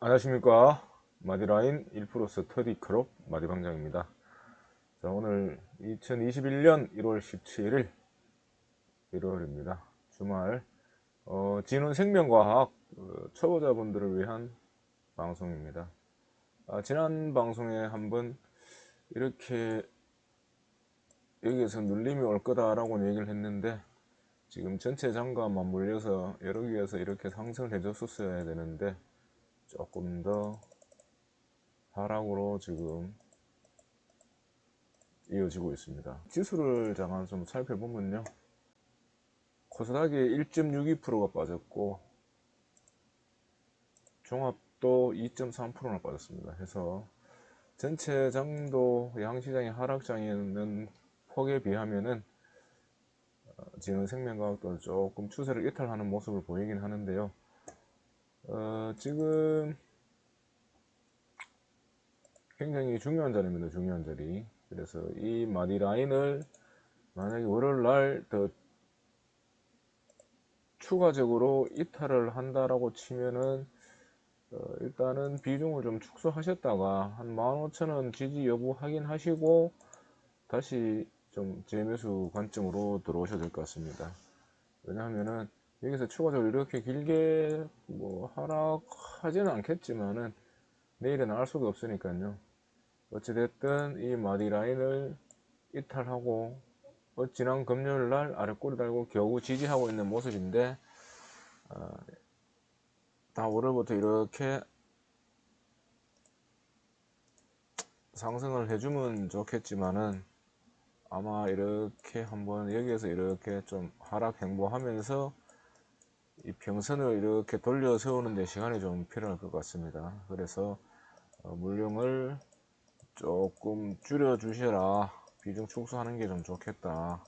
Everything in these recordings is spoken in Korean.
안녕하십니까. 마디라인 1% 스터디 크롭 마디방장입니다. 자 오늘 2021년 1월 17일 일요일입니다. 주말 어, 진원 생명과학 어, 초보자분들을 위한 방송입니다. 아, 지난 방송에 한번 이렇게 여기에서 눌림이 올 거다 라고 얘기를 했는데 지금 전체 장과 맞물려서 여러 개에서 이렇게 상승을 해줬었어야 되는데 조금 더 하락으로 지금 이어지고 있습니다. 지수를 잠깐 좀 살펴보면요. 코스닥이 1.62%가 빠졌고 종합도 2.3%나 빠졌습니다. 해서 전체 장도 양시장의 하락장에는 폭에 비하면은 어, 지금 생명과학도 조금 추세를 이탈하는 모습을 보이긴 하는데요. 어, 지금 굉장히 중요한 자리입니다. 중요한 자리. 그래서 이 마디 라인을 만약에 월요일 날 더 추가적으로 이탈을 한다라고 치면은 어, 일단은 비중을 좀 축소하셨다가 한 15,000원 지지 여부 확인하시고 다시 좀 재매수 관점으로 들어오셔야 될 것 같습니다. 왜냐하면은 여기서 추가적으로 이렇게 길게 뭐 하락하지는 않겠지만은 내일은 알 수가 없으니까요. 어찌됐든 이 마디 라인을 이탈하고 어, 지난 금요일 날 아래 꼬리 달고 겨우 지지하고 있는 모습인데 어, 다 월요일부터 이렇게 상승을 해주면 좋겠지만은 아마 이렇게 한번 여기에서 이렇게 좀 하락 행보하면서 이 평선을 이렇게 돌려 세우는 데 시간이 좀 필요할 것 같습니다. 그래서 어, 물량을 조금 줄여 주셔라 비중 축소하는 게 좀 좋겠다.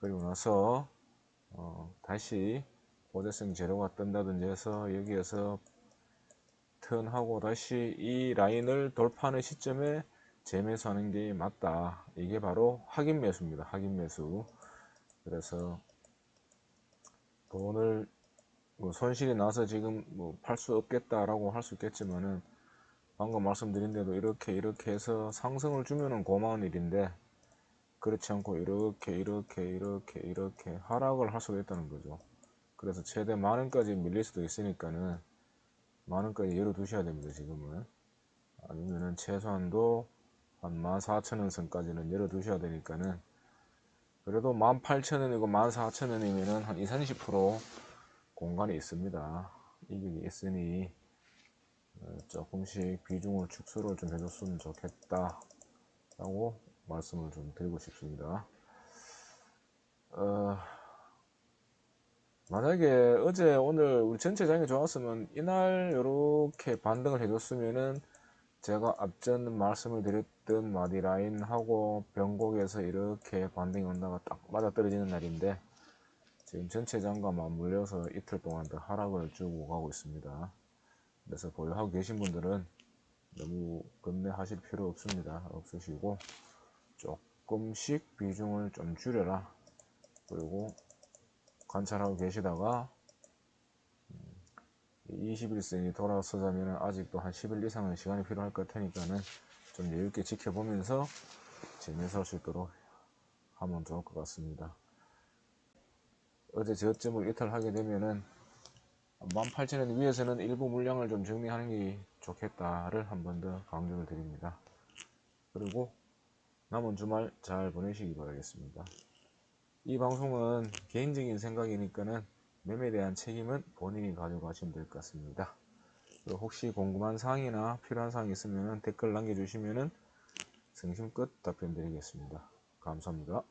그리고 나서 어, 다시 고대성 재료가 뜬다든지 해서 여기에서 턴하고 다시 이 라인을 돌파하는 시점에 재매수하는 게 맞다. 이게 바로 확인 매수입니다. 확인 매수. 그래서 돈을 뭐 손실이 나서 지금 뭐 팔 수 없겠다라고 할 수 있겠지만은 방금 말씀드린 대로 이렇게 이렇게 해서 상승을 주면은 고마운 일인데 그렇지 않고 이렇게 이렇게 이렇게 이렇게 하락을 할 수가 있다는 거죠. 그래서 최대 만원까지 밀릴 수도 있으니까는 만원까지 열어두셔야 됩니다. 지금은 아니면은 최소한도 한 14,000원 선까지는 열어두셔야 되니까는 그래도 18,000원이고 14,000원이면은 한 20, 30% 공간이 있습니다. 이익이 있으니 어, 조금씩 비중을 축소를 좀 해줬으면 좋겠다 라고 말씀을 좀 드리고 싶습니다. 어, 만약에 어제 오늘 우리 전체 장이 좋았으면 이날 이렇게 반등을 해줬으면은 제가 앞전 말씀을 드렸던 마디 라인하고 변곡에서 이렇게 반등이 온다가 딱 맞아 떨어지는 날인데 지금 전체 장과 맞물려서 이틀 동안 더 하락을 주고 가고 있습니다. 그래서 보유하고 계신 분들은 너무 겁내하실 필요 없습니다. 없으시고 조금씩 비중을 좀 줄여라. 그리고 관찰하고 계시다가 21세기 돌아서자면 아직도 한 10일 이상은 시간이 필요할 것 테니까는 좀 여유있게 지켜보면서 재미있을 수 있도록 하면 좋을 것 같습니다. 어제 저점을 이탈하게 되면은 18,000원 위에서는 일부 물량을 좀 정리하는 게 좋겠다를 한 번 더 강조를 드립니다. 그리고 남은 주말 잘 보내시기 바라겠습니다. 이 방송은 개인적인 생각이니까는 매매에 대한 책임은 본인이 가져가시면 될 것 같습니다. 혹시 궁금한 사항이나 필요한 사항이 있으면 댓글 남겨주시면 성심껏 답변 드리겠습니다. 감사합니다.